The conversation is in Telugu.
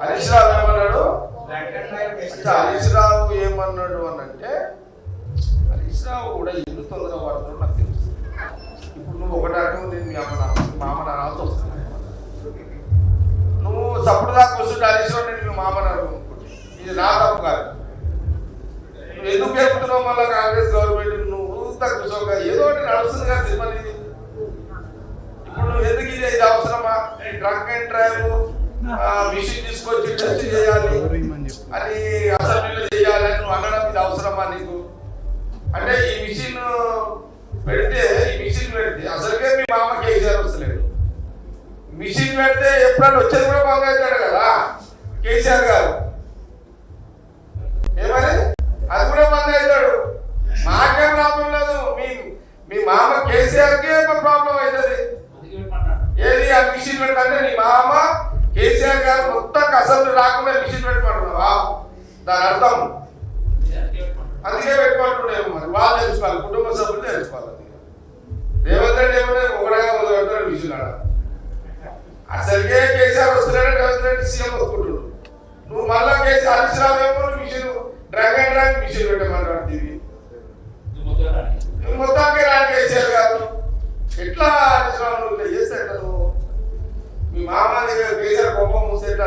హరీష్ రావు ఏమన్నాడు హరీష్ రావు ఏమన్నాడు అని అంటే హరీష్ రావు కూడా ఎందుకు తొందరగా పడుతున్నాడు నాకు తెలుసు. ఇప్పుడు నువ్వు ఒకటి అర్థం నేను మీ అమ్మ నా మామ నాన్నతో నువ్వు తప్పుడు దాకా వస్తుంటే హరీశ్రావు నేను మీ మామ అనుకుంటున్నాను ఇది నా తప్పు కాదు. నువ్వు ఎందుకు చెప్తున్నావు మళ్ళీ కాంగ్రెస్ గవర్నమెంట్? నువ్వు ఊరుతా కూర్చోక ఏదో ఒకటి నడుస్తుంది కదా సినిమా ఇప్పుడు నువ్వు ఎందుకు ఇది అవసరమా? Drunk and drive. మిషన్ తీసుకొచ్చి టెస్ట్ చేయాలి. అని అసెంబ్లీలో చేయాలని నువ్వు అనడం ఇది అవసరమా నీకు? అంటే ఈ మిషన్ పెడితే ఈ మిషన్ పెడితే అసలుకే మీ మామ కేసీఆర్ వస్తలేదు మిషన్ పెడితే ఎప్పుడన్నా వచ్చేది కూడా బాగా అవుతాడు కదా కేసీఆర్ గారు. ఏమని అది కూడా బంద్ అవుతాడు. మాకేం ప్రాబ్లం లేదు. మీ మీ మామ కేసీఆర్కే ప్రాబ్లం అవుతుంది అసెంబ్లీ రాకుండా మిషన్ పెట్టుకుంటున్నావా? దాని అర్థం? అందుకే పెట్టుకుంటున్నాము మరి. వాళ్ళు తెలుసుకోవాలి కుటుంబ సభ్యులు తెలుసుకోవాలి. రేవంత్ రెడ్డి ఏమన్నా ఒకడగా మొదలు పెడతాడు మిషన్ ఆడ. అసలుకే కేసీఆర్ వస్తున్నాడు రేవంత్ రెడ్డి సీఎం వస్తుంటాడు నువ్వు మళ్ళా కేసీఆర్ హరీష్ రావు ఏమో machine drug and drunk machine పెట్టమంటాడు మొత్తానికి రాని కేసీఆర్ గారు ఎట్లా హరీశ్రామ్ చేస్తే ఎట్లా మీ మామ దగ్గర కేసీఆర్ కోపం మూసేట